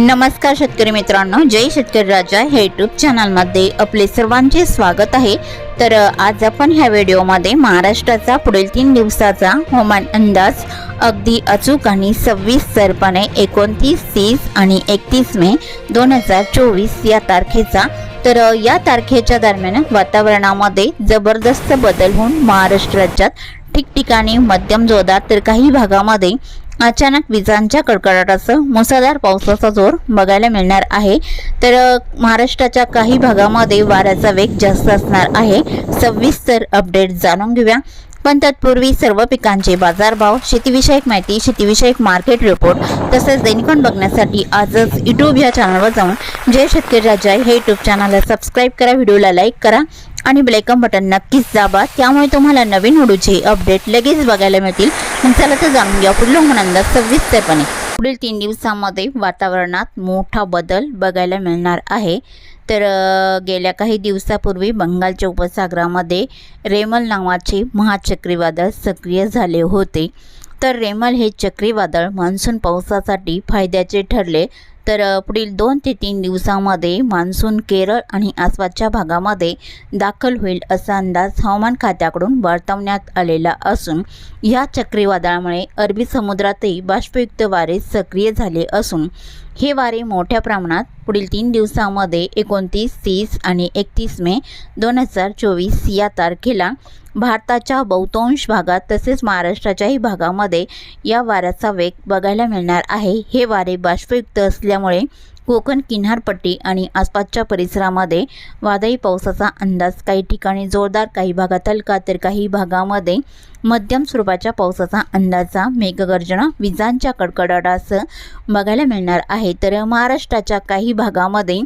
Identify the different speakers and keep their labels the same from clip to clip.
Speaker 1: नमस्कार शेतकरी मित्रांनो जय शेतकरी राजा हे यूट्यूब चॅनलमध्ये आपले सर्वांचे स्वागत आहे. तर आज आपण ह्या व्हिडिओमध्ये महाराष्ट्राचा पुढील तीन दिवसाचा हवामान अंदाज अगदी अचूक आणि सव्वीस सरपणे एकोणतीस तीस आणि एकतीस मे दोन हजार चोवीस या तारखेचा. तर या तारखेच्या दरम्यान वातावरणामध्ये जबरदस्त बदल होऊन महाराष्ट्र राज्यात ठिकठिकाणी मध्यम जोरदार तर काही भागामध्ये अचानक विजांच्या कडकडाटासह मुसळधार पावसाचा जोर बघायला मिळणार आहे. तर महाराष्ट्राच्या काही भागामध्ये वाऱ्याचा वेग जास्त असणार आहे. सविस्तर अपडेट जाणून घेऊया. पण तत्पूर्वी सर्व पिकांचे बाजारभाव शेतीविषयक माहिती शेतीविषयक मार्केट रिपोर्ट तसेच दैनिकन बघण्यासाठी आजच यूट्यूब या चॅनलवर जाऊन जय शेतकरी राजा हे यूट्यूब चॅनलला सबस्क्राईब करा व्हिडिओला लाईक करा. आणि ब्लॅकम बटन नक्कीच दाबा. त्यामुळे तुम्हाला नवीन व्हिडिओचे अपडेट लगेच बघायला मिळतील. मग चला तर जाणून घ्या पुढील हवामान सविस्तरपणे. पुढील तीन दिवसामध्ये वातावरणात मोठा बदल बघायला मिळणार आहे. तर गेल्या काही दिवसापूर्वी बंगालच्या उपसागरामध्ये रेमल नावाचे महाचक्रीवादळ सक्रिय झाले होते. तर रेमल हे चक्रीवादळ मान्सून पावसासाठी फायद्याचे ठरले. तर पुढील दोन ते तीन दिवसामध्ये मान्सून केरळ आणि आसपासच्या भागामध्ये दाखल होईल असा अंदाज हवामान खात्याकडून वर्तवण्यात आलेला असून या चक्रीवादळामुळे अरबी समुद्रातही बाष्पयुक्त वारे सक्रिय झाले असून हे वारे मोठ्या प्रमाणात पुढील तीन दिवसामध्ये एकोणतीस तीस आणि एकतीस मे दोन हजार चोवीस या तारखेला भारताच्या बहुतांश भागात तसेच महाराष्ट्राच्याही भागामध्ये या वाऱ्याचा वेग बघायला मिळणार आहे. हे वारे बाष्पयुक्त असल्यामुळे कोकण किनारपट्टी आणि आसपासच्या परिसरामध्ये वादळी पावसाचा अंदाज. काही ठिकाणी जोरदार काही भागात हलका तर काही भागामध्ये मध्यम स्वरूपाच्या पावसाचा अंदाजा. मेघगर्जना विजांच्या कडकडाटासह बघायला मिळणार आहे. तर महाराष्ट्राच्या काही भागामध्ये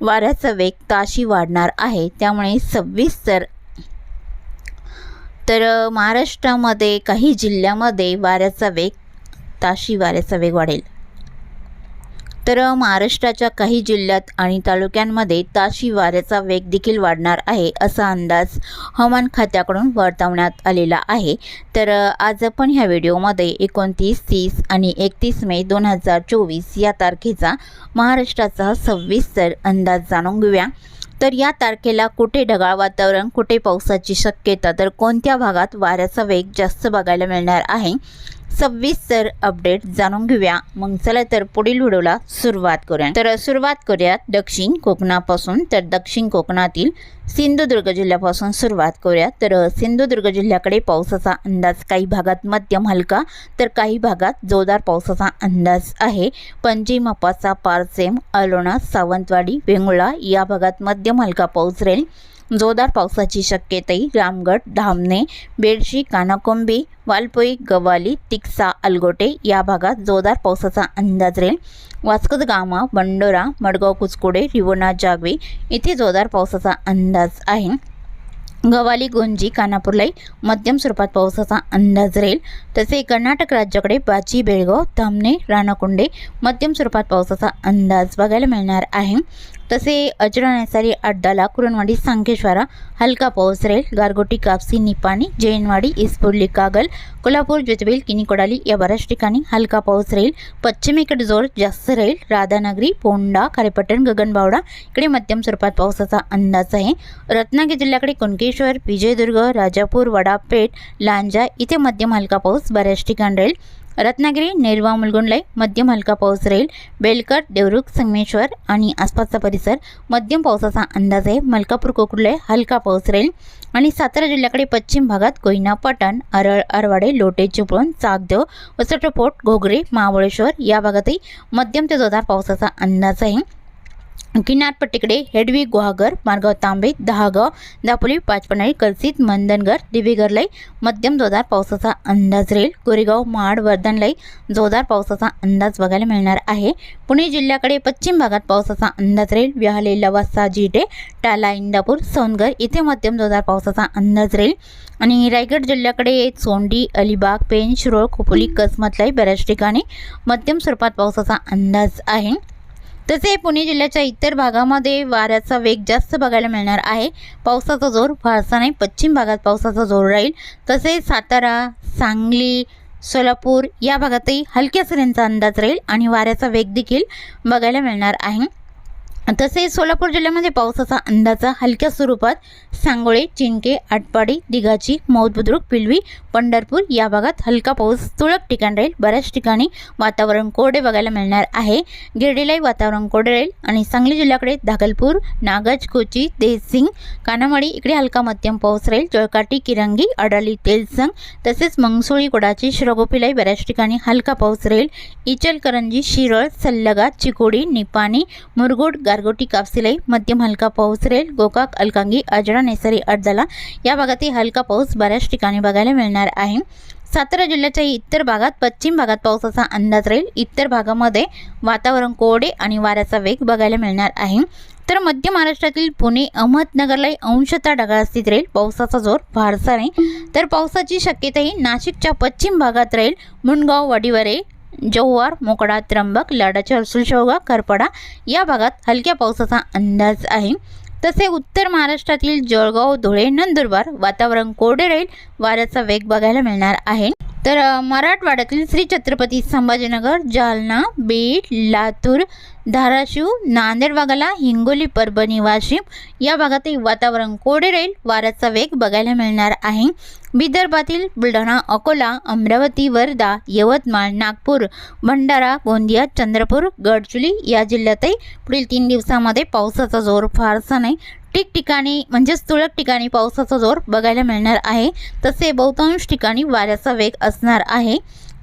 Speaker 1: वाऱ्याचा वेग ताशी वाढणार आहे. त्यामुळे सव्वीस तर तर महाराष्ट्रामध्ये काही जिल्ह्यामध्ये वाऱ्याचा वेग ताशी वाऱ्याचा वेग वाढेल. तर महाराष्ट्राच्या काही जिल्ह्यात आणि तालुक्यांमध्ये ताशी वाऱ्याचा वेग देखील वाढणार आहे असा अंदाज हवामान खात्याकडून वर्तवण्यात आलेला आहे. तर आज आपण ह्या व्हिडिओमध्ये एकोणतीस तीस आणि एकतीस मे दोन हजार चोवीस या तारखेचा महाराष्ट्राचा सविस्तर अंदाज जाणून घेऊया. तर या तारखेला कुठे ढगाळ वातावरण कुठे पावसाची शक्यता तर कोणत्या भागात वाऱ्याचा वेग जास्त बघायला मिळणार आहे? सविस्तर अपडेट जाणून घेऊया. मग चला तर पुढील व्हिडिओला सुरुवात करूया. तर सुरुवात करूयात दक्षिण कोकणापासून. तर दक्षिण कोकणातील सिंधुदुर्ग जिल्ह्यापासून सुरुवात करूया. तर सिंधुदुर्ग जिल्ह्याकडे पावसाचा अंदाज काही भागात मध्यम हलका तर काही भागात जोरदार पावसाचा अंदाज आहे. पणजी मपासा पारसेम अलोणा सावंतवाडी वेंगुळा या भागात मध्यम मध्यम हलका पाऊस राहील जोरदार पावसाची शक्यताही रामगड धामणे बेडशी कानाकोंबी वालपोई गवाली तिक्सा अलगोटे या भागात जोरदार पावसाचा अंदाज राहील वास्कोद गामा बंडोरा मडगाव कुचकोडे रिवोना जागवे इथे जोरदार पावसाचा अंदाज आहे. गवाली गोंजी कानापूरलाही मध्यम स्वरूपात पावसाचा अंदाज राहील तसे कर्नाटक राज्याकडे बाची बेळगाव धामणे राणाकुंडे मध्यम स्वरूपात पावसाचा अंदाज बघायला मिळणार आहे. तसे अजरानेसारी अड्डाला कुरणवाडी सांकेश्वरा हलका पाऊस राहील गारगोटी कापसी निपाणी जैनवाडी इस्पुर्ली कागल कोल्हापूर ज्योतिबेल किनीकोडाली या बऱ्याच ठिकाणी हलका पाऊस राहील पश्चिमेकडे जोर जास्त राहील राधानगरी पोंडा खारेपट्टण गगनबावडा इकडे मध्यम स्वरूपात पावसाचा अंदाज आहे. रत्नागिरी जिल्ह्याकडे कुणकेश्वर विजयदुर्ग राजापूर वडापेठ लांजा इथे मध्यम हलका पाऊस बऱ्याच ठिकाणी राहील रत्नागिरी नेरवा मुलगुंडलाई मध्यम हलका पाऊस राहील. बेलकट देवरुख संगमेश्वर आणि आसपासचा परिसर मध्यम पावसाचा अंदाज आहे. मलकापूर कोकुर्ले हलका पाऊस राहील. आणि सातारा जिल्ह्याकडे पश्चिम भागात कोयना पटण अरळ अरवाडे लोटे चिपळूण चाकदेव वसटपोट घोगरे महाबळेश्वर या भागातही मध्यम ते जोरदार पावसाचा अंदाज आहे. किनारपट्टीकडे हेडवी गुहागर मार्गाव तांबे दहागाव दापोली पाचपणाई कलसित मंदनगर दिवेगरलाई मध्यम जोरदार पावसाचा अंदाज राहील. गोरेगाव महाड वर्धनलाई जोरदार पावसाचा अंदाज बघायला मिळणार आहे. पुणे जिल्ह्याकडे पश्चिम भागात पावसाचा अंदाज राहील. व्याहले लवासा जिटे टाला इंदापूर सोनगर इथे मध्यम जोरदार पावसाचा अंदाज राहील. आणि रायगड जिल्ह्याकडे सोंडी अलिबाग पेन शिरोळ खोपोली कसमतलाई बऱ्याच ठिकाणी मध्यम स्वरूपात पावसाचा अंदाज आहे. तसे पुणे जिल्ह्याच्या इतर भागामध्ये वाऱ्याचा वेग जास्त बघायला मिळणार आहे. पावसाचा जोर फारसा नाही पश्चिम भागात पावसाचा जोर राहील. तसेच सातारा सांगली सोलापूर या भागातही हलक्या सऱ्यांचा अंदाज राहील आणि वाऱ्याचा वेग देखील बघायला मिळणार आहे. तसेच सोलापूर जिल्ह्यामध्ये पावसाचा अंदाजा हलक्या स्वरूपात सांगोळे चिंके आटपाडी दिघाची मौद बुद्रुक पिलवी पंढरपूर या भागात हलका पाऊस तुळक ठिकाण राहील. बऱ्याच ठिकाणी वातावरण कोरडे बघायला मिळणार आहे. गिरडीलाही वातावरण कोरडे राहील आणि सांगली जिल्ह्याकडे धागलपूर नागज कोची देसिंग कानामाडी इकडे हलका मध्यम पाऊस राहील. जळकाटी किरंगी अडाली तेलसंग तसेच मंगसोळी कोडाची श्रगोपीलाही बऱ्याच ठिकाणी हलका पाऊस राहील. इचलकरंजी शिरळ सल्लगा चिकोडी निपाणी मुरगुड गारगोटी कापसिलाई मध्यम हलका पाऊस रेल गोकाक अलकांगी अजडा नेसरी अडदला या भागातही हलका पाऊस बऱ्याच ठिकाणी बघायला मिळणार आहे. सातारा जिल्ह्याच्या इतर भागात पश्चिम भागात पावसाचा अंदाज राहील. इतर भागामध्ये वातावरण कोरडे आणि वाऱ्याचा वेग बघायला मिळणार आहे. तर मध्य महाराष्ट्रातील पुणे अहमदनगरलाही अंशतः ढगाळ स्थित राहील. पावसाचा जोर फारसा नाही. तर पावसाची शक्यताही नाशिकच्या पश्चिम भागात राहील. मुंडगाव वाडीवरे जव्हार मोकडा त्र्यंबक लाडाच्या हर्सुल करपडा या भागात हलक्या पावसाचा अंदाज आहे. तसे उत्तर महाराष्ट्रातील जळगाव धुळे नंदुरबार वातावरण कोरडे राहील वाऱ्याचा वेग बघायला मिळणार आहे. तर मराठवाड्यातील श्री छत्रपती संभाजीनगर जालना बीड लातूर धाराशिव नांदेड भागाला हिंगोली परभणी वाशिम या भागातही वातावरण कोरडे राहील. वाऱ्याचा वेग बघायला मिळणार आहे. विदर्भातील बुलढाणा अकोला अमरावती वर्धा यवतमाळ नागपूर भंडारा गोंदिया चंद्रपूर गडचुली या जिल्ह्यातही पुढील तीन दिवसामध्ये पावसाचा जोर फारसा नाही. ठिकठिकाणी म्हणजेच तुरळक ठिकाणी पावसाचा जोर बघायला मिळणार आहे. तसे बहुतांश ठिकाणी वाऱ्याचा वेग असणार आहे.